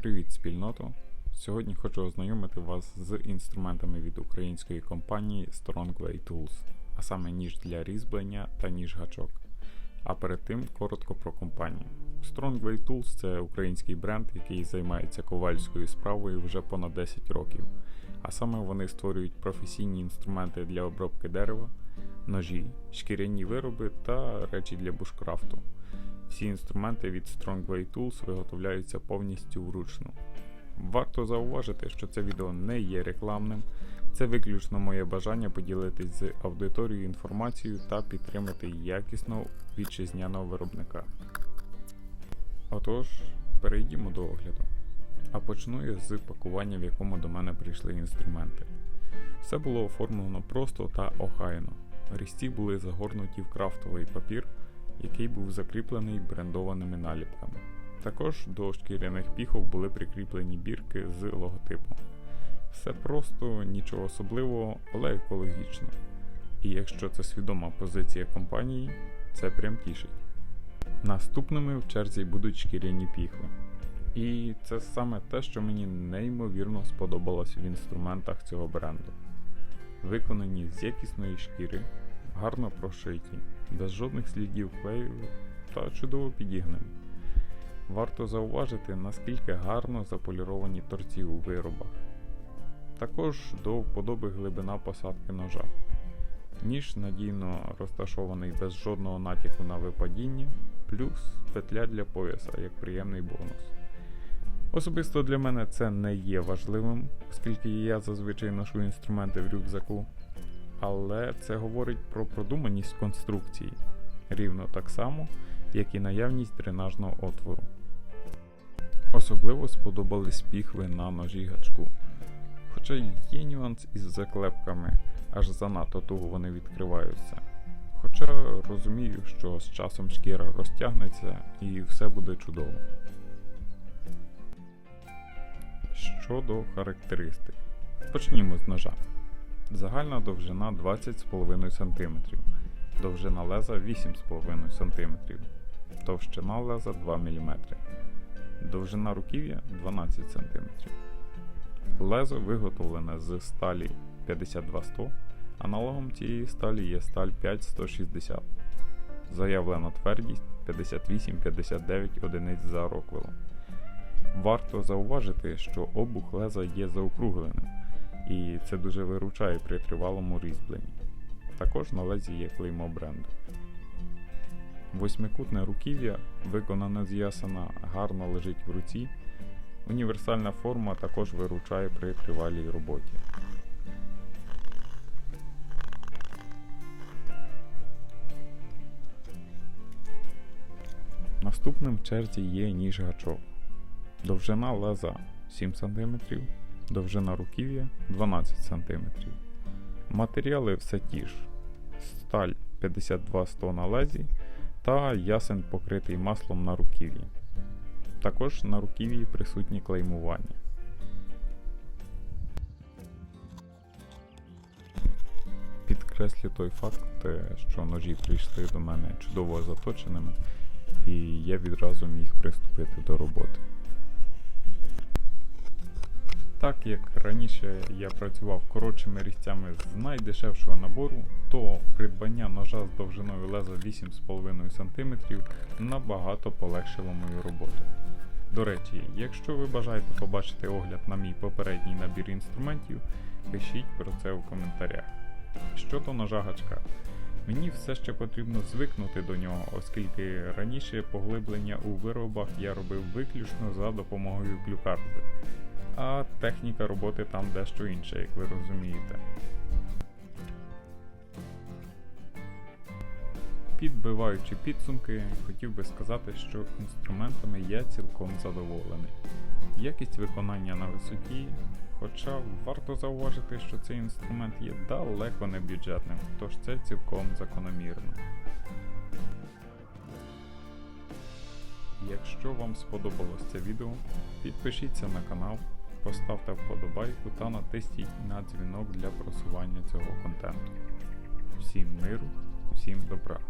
Привіт, спільното! Сьогодні хочу ознайомити вас з інструментами від української компанії Strongway Tools, а саме ніж для різьблення та ніж гачок. А перед тим коротко про компанію. Strongway Tools це український бренд, який займається ковальською справою вже понад 10 років. А саме вони створюють професійні інструменти для обробки дерева, ножі, шкіряні вироби та речі для бушкрафту. Всі інструменти від Strongway Tools виготовляються повністю вручну. Варто зауважити, що це відео не є рекламним, це виключно моє бажання поділитись з аудиторією інформацією та підтримати якісного вітчизняного виробника. Отож, перейдімо до огляду. А почну я з пакування, в якому до мене прийшли інструменти. Все було оформлено просто та охайно. Різці були загорнуті в крафтовий папір, який був закріплений брендованими наліпками. Також до шкіряних піхов були прикріплені бірки з логотипом. Все просто, нічого особливого, але екологічно. І якщо це свідома позиція компанії, це прям тішить. Наступними в черзі будуть шкіряні піхви. І це саме те, що мені неймовірно сподобалось в інструментах цього бренду. Виконані з якісної шкіри, гарно прошиті, без жодних слідів клею та чудово підігнані. Варто зауважити, наскільки гарно заполіровані торці у виробах. Також до вподоби глибина посадки ножа. Ніж надійно розташований без жодного натяку на випадіння, плюс петля для пояса як приємний бонус. Особисто для мене це не є важливим, оскільки я зазвичай ношу інструменти в рюкзаку, але це говорить про продуманість конструкції, рівно так само, як і наявність дренажного отвору. Особливо сподобались піхви на ножі гачку. Хоча є нюанс із заклепками, аж занадто туго вони відкриваються. Хоча розумію, що з часом шкіра розтягнеться і все буде чудово. Щодо характеристик. Почнімо з ножа. Загальна довжина 20,5 см, довжина леза 8,5 см, товщина леза 2 мм, довжина руків'я 12 см. Лезо виготовлене з сталі 52100, аналогом цієї сталі є сталь 5160. Заявлена твердість 58-59 одиниць за роквелом. Варто зауважити, що обух леза є заокругленим, і це дуже виручає при тривалому різьбленні. Також на лезі є клеймо бренду. Восьмикутне руків'я, виконане з ясена, гарно лежить в руці. Універсальна форма також виручає при тривалій роботі. Наступним в черзі є ніж гачок. Довжина леза 7 см, довжина руків'я 12 см. Матеріали все ті ж: сталь 52-100 на лезі та ясен покритий маслом на руків'ї. Також на руків'ї присутні клеймування. Підкреслю той факт, що ножі прийшли до мене чудово заточеними, і я відразу міг приступити до роботи. Так як раніше я працював коротшими різцями з найдешевшого набору, то придбання ножа з довжиною леза 8,5 см набагато полегшило мою роботу. До речі, якщо ви бажаєте побачити огляд на мій попередній набір інструментів, пишіть про це у коментарях. Щодо ножа гачка, мені все ще потрібно звикнути до нього, оскільки раніше поглиблення у виробах я робив виключно за допомогою клюкарди а техніка роботи там дещо інша, як ви розумієте. Підбиваючи підсумки, хотів би сказати, що інструментами я цілком задоволений. Якість виконання на висоті, хоча варто зауважити, що цей інструмент є далеко не бюджетним, тож це цілком закономірно. Якщо вам сподобалось це відео, підпишіться на канал, поставте вподобайку та натисніть на дзвінок для просування цього контенту. Всім миру, всім добра!